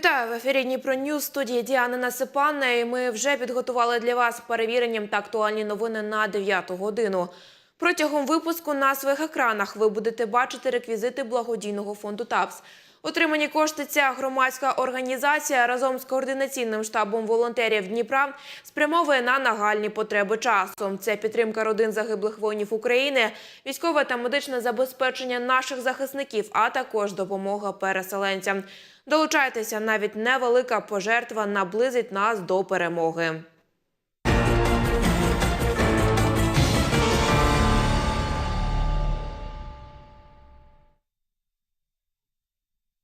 Вітаю в ефірі Дніпро Ньюз, студії Діани Насипанна. І ми вже підготували для вас перевіренням та актуальні новини на 9 годину. Протягом випуску на своїх екранах ви будете бачити реквізити благодійного фонду ТАПС. Отримані кошти ця громадська організація разом з координаційним штабом волонтерів Дніпра спрямовує на нагальні потреби часу. Це підтримка родин загиблих воїнів України, військове та медичне забезпечення наших захисників, а також допомога переселенцям. Долучайтеся, навіть невелика пожертва наблизить нас до перемоги.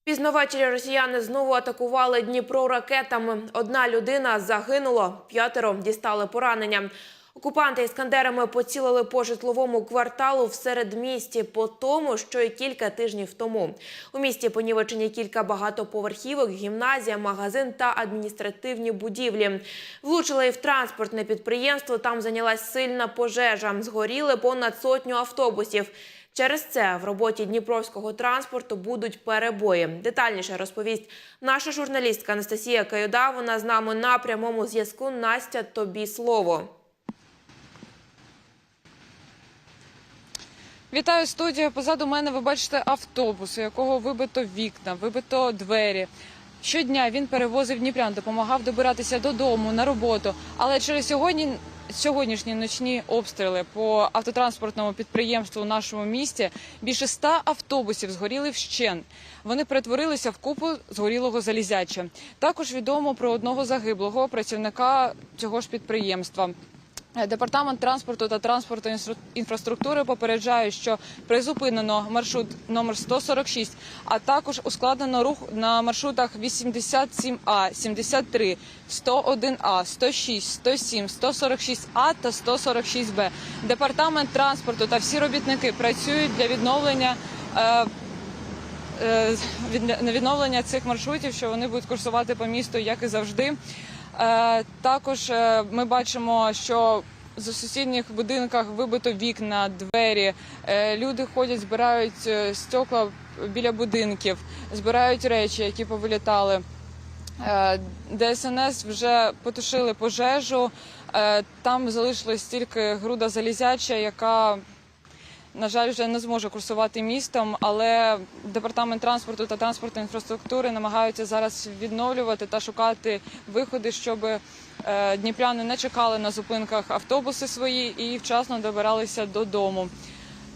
Пізно ввечері росіяни знову атакували Дніпро ракетами. Одна людина загинула, п'ятеро дістали поранення. Окупанти іскандерами поцілили по житловому кварталу в середмісті, по тому, що й кілька тижнів тому. У місті понівечені кілька багатоповерхівок, гімназія, магазин та адміністративні будівлі. Влучили і в транспортне підприємство. Там зайнялась сильна пожежа. Згоріли понад сотню автобусів. Через це в роботі дніпровського транспорту будуть перебої. Детальніше розповість наша журналістка Анастасія Каюда. Вона з нами на прямому зв'язку. Настя, тобі слово. Вітаю студію. Позаду мене ви бачите автобус, у якого вибито вікна, вибито двері. Щодня він перевозив дніпрян, допомагав добиратися додому на роботу. Але через сьогодні сьогоднішні ночні обстріли по автотранспортному підприємству в нашому місті більше ста автобусів згоріли вщен. Вони перетворилися в купу згорілого залізяча. Також відомо про одного загиблого працівника цього ж підприємства. Департамент транспорту та транспорту інфраструктури попереджає, що призупинено маршрут номер 146, а також ускладнено рух на маршрутах 87А, 73, 101А, 106, 107, 146А та 146Б. Департамент транспорту та всі робітники працюють для відновлення. Е, е, відновлення цих маршрутів, що вони будуть курсувати по місту, як і завжди. Е, Також е, ми бачимо, що з сусідніх будинках вибито вікна, двері. Е, Люди ходять, збирають е, стекла біля будинків, збирають речі, які повилітали. Е, ДСНС вже потушили пожежу. Там залишилась тільки груда залізяча, яка на жаль, вже не зможе курсувати містом, але департамент транспорту та транспортної інфраструктури намагаються зараз відновлювати та шукати виходи, щоб дніпряни не чекали на зупинках автобуси свої і вчасно добиралися додому.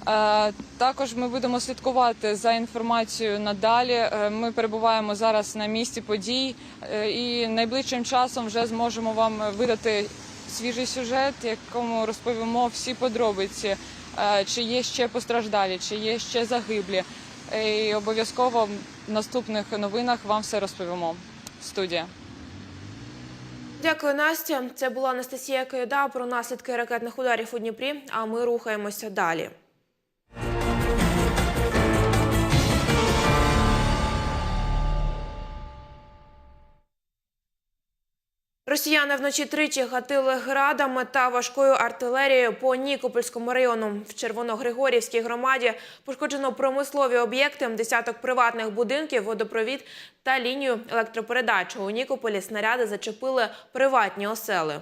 Е, Також ми будемо слідкувати за інформацією надалі. Е, Ми перебуваємо зараз на місці подій е, і найближчим часом вже зможемо вам видати свіжий сюжет, якому розповімо всі подробиці, е, чи є ще постраждалі, чи є ще загиблі. Е, І обов'язково в наступних новинах вам все розповімо. Студія. Дякую, Настя. Це була Анастасія Каюда про наслідки ракетних ударів у Дніпрі. А ми рухаємося далі. Росіяни вночі тричі гатили градами та важкою артилерією по Нікопольському району. В Червоногригорівській громаді пошкоджено промислові об'єкти, десяток приватних будинків, водопровід та лінію електропередач. У Нікополі снаряди зачепили приватні осели.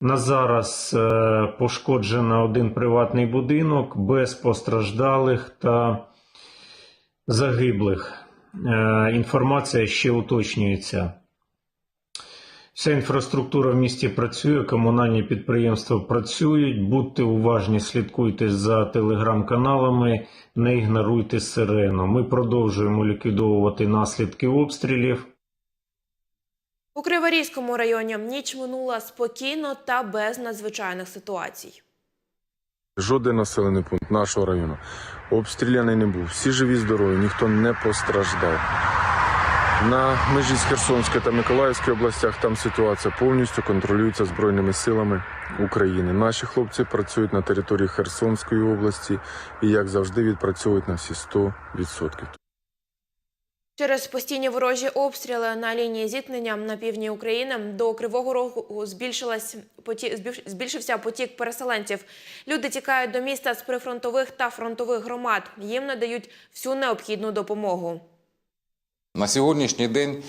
На зараз е, пошкоджено один приватний будинок без постраждалих та загиблих. Е, Інформація ще уточнюється. Вся інфраструктура в місті працює, комунальні підприємства працюють. Будьте уважні, слідкуйте за телеграм-каналами, не ігноруйте сирену. Ми продовжуємо ліквідовувати наслідки обстрілів. У Криворізькому районі ніч минула спокійно та без надзвичайних ситуацій. Жоден населений пункт нашого району обстріляний не був. Всі живі, здорові, ніхто не постраждав. На межі з Херсонської та Миколаївської областях там ситуація повністю контролюється Збройними силами України. Наші хлопці працюють на території Херсонської області і, як завжди, відпрацьовують на всі 100%. Через постійні ворожі обстріли на лінії зіткнення на півдні України до Кривого Рогу збільшився потік переселенців. Люди тікають до міста з прифронтових та фронтових громад. Їм надають всю необхідну допомогу. На сьогоднішній день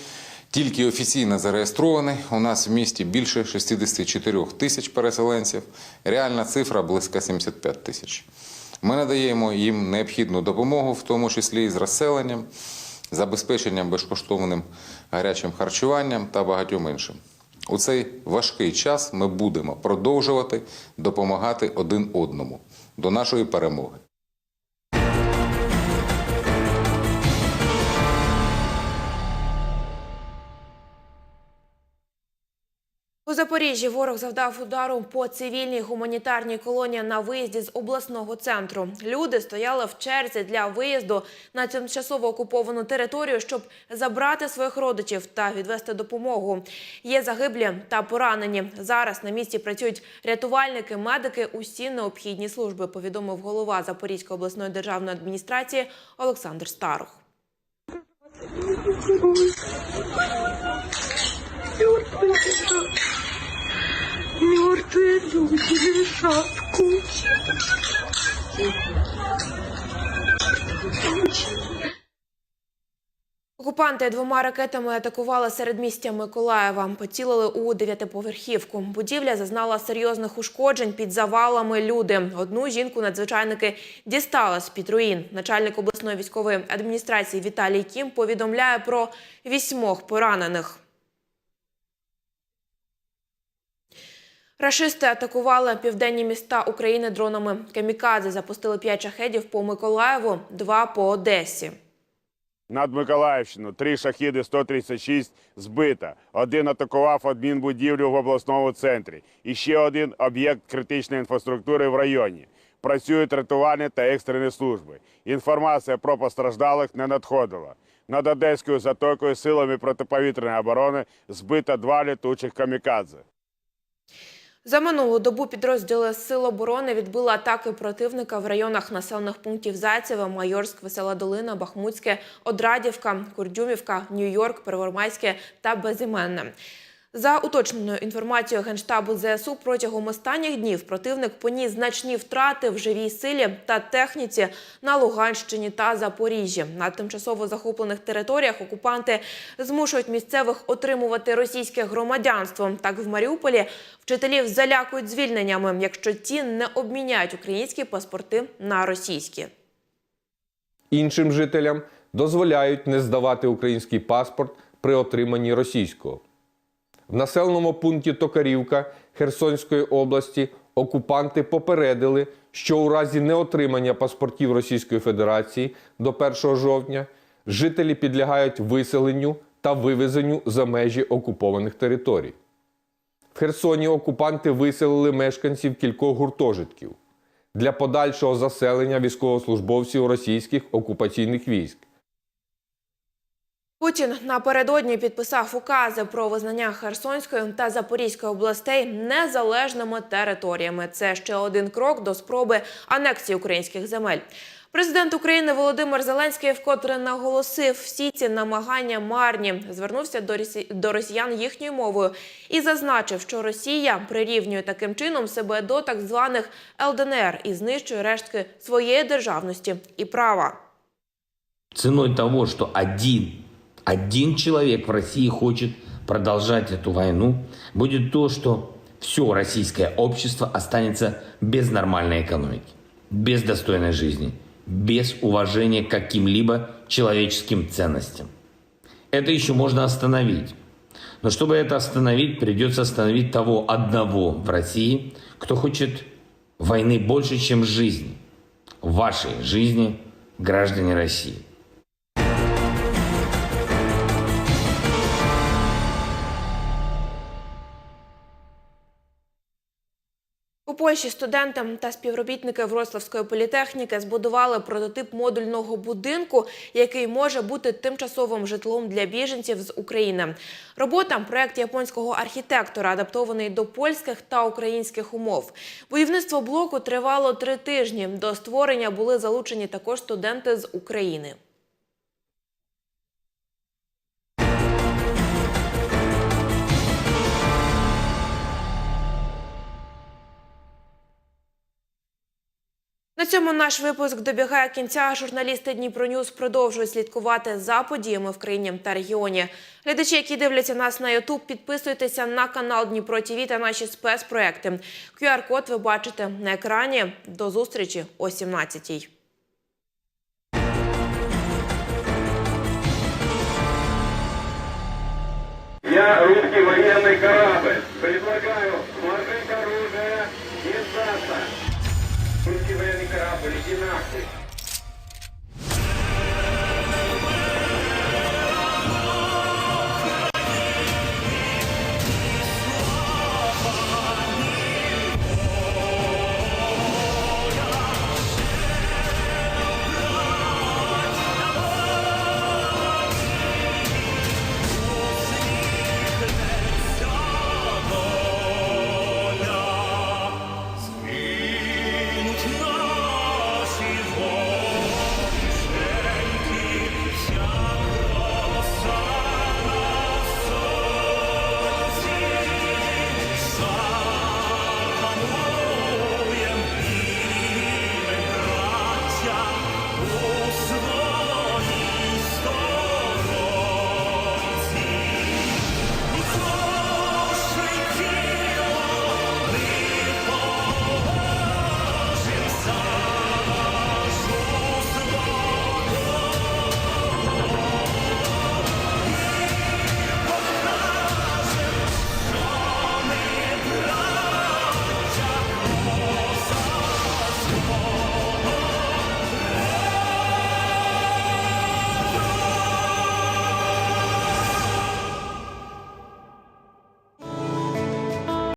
тільки офіційно зареєстрований у нас в місті більше 64 тисяч переселенців. Реальна цифра близько 75 тисяч. Ми надаємо їм необхідну допомогу, в тому числі і з розселенням, забезпеченням безкоштовним гарячим харчуванням та багатьом іншим. У цей важкий час ми будемо продовжувати допомагати один одному до нашої перемоги. У Запоріжжі ворог завдав удару по цивільній гуманітарній колонії на виїзді з обласного центру. Люди стояли в черзі для виїзду на тимчасово окуповану територію, щоб забрати своїх родичів та відвести допомогу. Є загиблі та поранені. Зараз на місці працюють рятувальники, медики, усі необхідні служби. Повідомив голова Запорізької обласної державної адміністрації Олександр Старух. Мертвые люди. Окупанти двома ракетами атакували середмістя Миколаєва. Поцілили у дев'ятиповерхівку. Будівля зазнала серйозних ушкоджень під завалами. Люди одну жінку надзвичайники дістали з під руїн. Начальник обласної військової адміністрації Віталій Кім повідомляє про вісьмох поранених. Рашисти атакували південні міста України дронами камікадзе. Запустили п'ять шахедів по Миколаєву, два по Одесі. Над Миколаївщину три шахіди 136 збито. Один атакував адмінбудівлю в обласному центрі. І ще один об'єкт критичної інфраструктури в районі. Працюють рятувальні та екстрені служби. Інформація про постраждалих не надходила. Над Одеською затокою силами протиповітряної оборони збито два літучих камікадзе. За минулу добу підрозділи Сил оборони відбили атаки противника в районах населених пунктів Зайцеве, Майорськ, Весела Долина, Бахмутське, Одрадівка, Курдюмівка, Нью-Йорк, Первомайське та Безіменне. За уточненою інформацією Генштабу ЗСУ протягом останніх днів противник поніс значні втрати в живій силі та техніці на Луганщині та Запоріжжі. На тимчасово захоплених територіях окупанти змушують місцевих отримувати російське громадянство. Так в Маріуполі вчителів залякують звільненнями, якщо ті не обміняють українські паспорти на російські. Іншим жителям дозволяють не здавати український паспорт при отриманні російського. В населеному пункті Токарівка Херсонської області окупанти попередили, що у разі неотримання паспортів Російської Федерації до 1 жовтня жителі підлягають виселенню та вивезенню за межі окупованих територій. В Херсоні окупанти виселили мешканців кількох гуртожитків для подальшого заселення військовослужбовців російських окупаційних військ. Путін напередодні підписав укази про визнання Херсонської та Запорізької областей незалежними територіями. Це ще один крок до спроби анексії українських земель. Президент України Володимир Зеленський вкотре наголосив, всі ці намагання марні. Звернувся до росі- до росіян їхньою мовою і зазначив, що Росія прирівнює таким чином себе до так званих ЛДНР і знищує рештки своєї державності і права. ценой того, что один, один человек в России хочет продолжать эту войну, будет то, что все российское общество останется без нормальной экономики, без достойной жизни, без уважения к каким-либо человеческим ценностям. Это еще можно остановить. Но чтобы это остановить, придется остановить того одного в России, кто хочет войны больше, чем жизни. Вашей жизни, граждане России. Польщі студенти та співробітники Вроцлавської політехніки збудували прототип модульного будинку, який може бути тимчасовим житлом для біженців з України. Робота проект японського архітектора, адаптований до польських та українських умов. Будівництво блоку тривало три тижні. До створення були залучені також студенти з України. Цьому наш випуск добігає кінця. Журналісти Дніпро Ньюз продовжують слідкувати за подіями в країні та регіоні. Глядачі, які дивляться нас на Ютуб, підписуйтеся на канал Дніпро ТІВІ та наші спецпроекти. QR-код ви бачите на екрані. До зустрічі о 17-й. Я русский военный корабль. Предлагаю сложить оружие и сдаться. Русский военный корабль, иди нахуй.